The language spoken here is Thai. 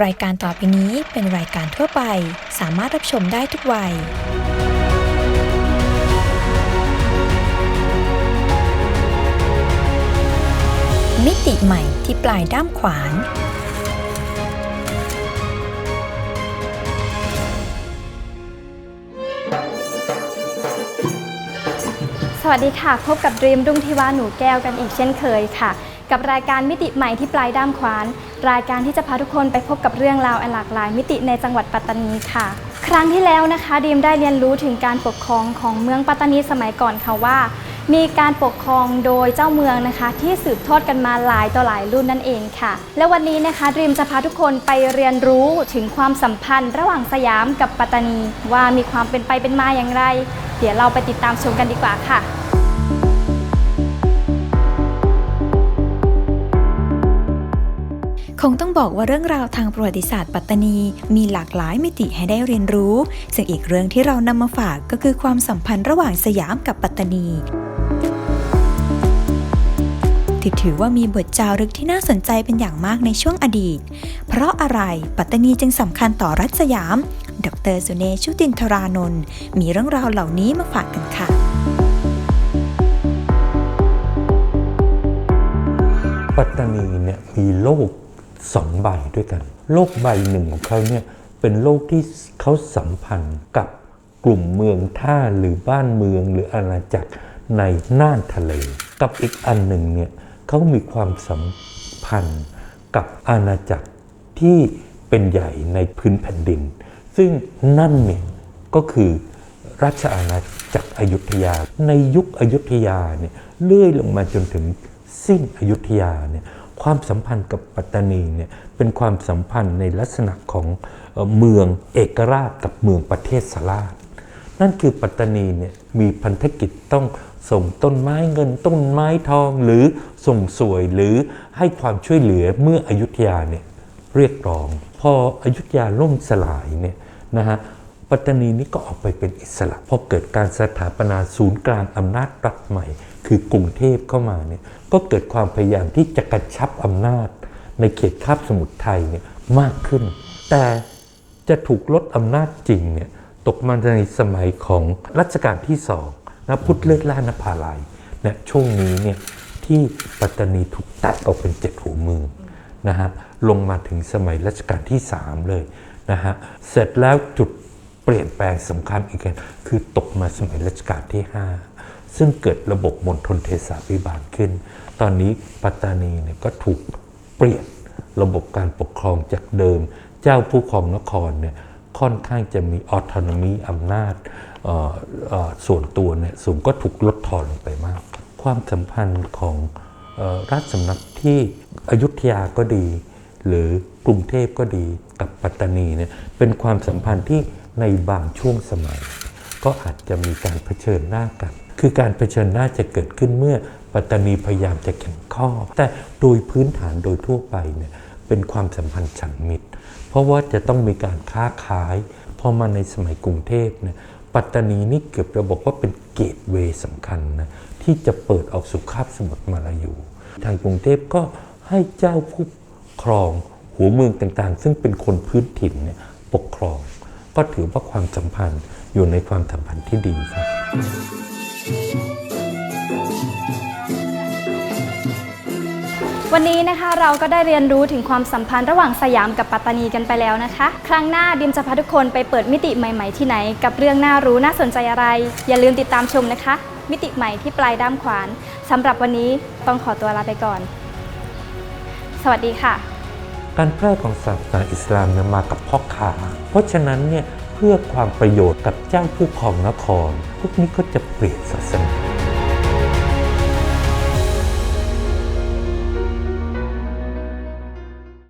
รายการต่อไปนี้เป็นรายการทั่วไป สามารถรับชมได้ทุกวัย มิติใหม่ที่ปลายด้ามขวาน สวัสดีค่ะ พบกับดรีมรุ่งทิวาหนูแก้วกันอีกเช่นเคยค่ะ กับรายการมิติใหม่ที่ปลายด้ามขวาน รายการที่จะพาทุกคนไปพบกับเรื่องราวอันหลากหลาย มิติในจังหวัดปัตตานีค่ะ ครั้งที่แล้วนะคะดีมได้เรียนรู้ถึงการปกครองของเมืองปัตตานีสมัยก่อนค่ะว่า มีการปกครองโดยเจ้าเมืองนะคะ ที่สืบทอดกันมาหลายต่อหลายรุ่นนั่นเองค่ะ และวันนี้นะคะดีมจะพาทุกคนไปเรียนรู้ถึงความสัมพันธ์ ระหว่างสยามกับปัตตานี ว่ามีความเป็นไปเป็นมาอย่างไร เดี๋ยวเราไปติดตามชมกันดีกว่าค่ะ คงต้องบอกว่าเรื่องราวทางประวัติศาสตร์ปัตตานี มีหลากหลายมิติให้ได้เรียนรู้ ซึ่งอีกเรื่องที่เรานำมาฝากก็คือความสัมพันธ์ระหว่างสยามกับปัตตานีที่ถือว่ามีบทจารึกที่น่าสนใจเป็นอย่างมากในช่วงอดีต เพราะอะไรปัตตานีจึงสำคัญต่อรัฐสยาม ดรสุเนชชุตินทรานนท์มีเรื่องราวเหล่านี้มาฝากกันค่ะปัตตานีเนี่ยมีโลก สองใบด้วยกัน โลกใบหนึ่งของเขาเนี่ยเป็นโลกที่เขาสัมพันธ์กับกลุ่มเมืองท่าหรือบ้านเมืองหรืออาณาจักรในน่านทะเล กับอีกอันหนึ่งเนี่ยเขามีความสัมพันธ์กับอาณาจักรที่เป็นใหญ่ในพื้นแผ่นดิน ซึ่งนั่นเนี่ยก็คือราชอาณาจักรอยุธยา ในยุคอยุธยาเนี่ยเลื่อยลงมาจนถึงสิ้นอยุธยาเนี่ย ความสัมพันธ์กับปัตตานีเนี่ยเป็นความสัมพันธ์ในลักษณะของเมืองเอกราชกับเมืองประเทศสลาดนั่นคือปัตตานีเนี่ยมีพันธกิจต้องส่งต้นไม้เงินต้นไม้ทองหรือส่งสวยหรือให้ความช่วยเหลือเมื่ออยุธยาเนี่ยเรียกร้อง พออยุธยาล่มสลายเนี่ยนะฮะ ปัตตานีนี่ก็ออกไปเป็นอิสระพอเกิดการสถาปนาศูนย์กลางอำนาจรัฐใหม่ คือกรุงเทพเข้ามาเนี่ยก็เกิดความพยายามที่จะกระชับอำนาจ ในเขตคาบสมุทรไทยเนี่ยมากขึ้น แต่จะถูกลดอำนาจจริงเนี่ยตกมาในสมัยของรัชกาลที่สองนะพุทธเลิศล่านภาลัยเนี่ยช่วงนี้เนี่ยที่ปัตตานีถูกตัดออกเป็นเจ็ดหัวเมืองนะฮะลงมาถึงสมัยรัชกาลที่สามเลยนะฮะเสร็จแล้วจุด เปลี่ยนแปลงสำคัญอีกันคือตกมาสมัยรัชกาลที่ห้าซึ่งเกิดระบบมณฑลเทศาภิบาลขึ้น ตอนนี้ปัตตานีเนี่ยก็ถูกเปลี่ยนระบบการปกครองจากเดิม เจ้าผู้ครองนครเนี่ยค่อนข้างจะมีออโตนมีอำนาจส่วนตัวเนี่ยสูงก็ถูกลดทอนลงไปมาก ความสัมพันธ์ของอราชสำนักที่อยุธยาก็ดี หรือกรุงเทพก็ดีกับปัตตานีเนี่ยเป็นความสัมพันธ์ที่ ในบางช่วงสมัย ก็อาจจะมีการเผชิญหน้ากัน คือการเผชิญหน้าจะเกิดขึ้นเมื่อปัตตานีพยายามจะแข่งข้อ แต่โดยพื้นฐานโดยทั่วไปเนี่ยเป็นความสัมพันธ์ฉันมิตร เพราะว่าจะต้องมีการค้าขายพอมาในสมัยกรุงเทพเนี่ยปัตตานีนี่เกือบจะบอกว่าเป็นเกตเวย์สำคัญนะที่จะเปิดออกสู่คาบสมุทรมาลายู ทางกรุงเทพก็ให้เจ้าผู้ครองหัวเมืองต่างๆ ซึ่งเป็นคนพื้นถิ่นเนี่ย ก็ถือว่าความสัมพันธ์อยู่ในความสัมพันธ์ที่ดีครับวันนี้นะคะเราก็ได้เรียนรู้ถึงความสัมพันธ์ระหว่างสยามกับปัตตานีกันไปแล้วนะคะ ครั้งหน้าดิมจะพาทุกคนไปเปิดมิติใหม่ ๆ ที่ไหน กับเรื่องน่ารู้น่าสนใจอะไร อย่าลืมติดตามชมนะคะ มิติใหม่ที่ปลายด้ามขวานสำหรับวันนี้ต้องขอตัวลาไปก่อน สวัสดีค่ะ การแพร่ของศาสนาอิสลามเนี่ยมากับพ่อค้าเพราะฉะนั้นเนี่ยเพื่อความประโยชน์กับเจ้าผู้ครองนคร พวกนี้ก็จะเปลี่ยนศาสนา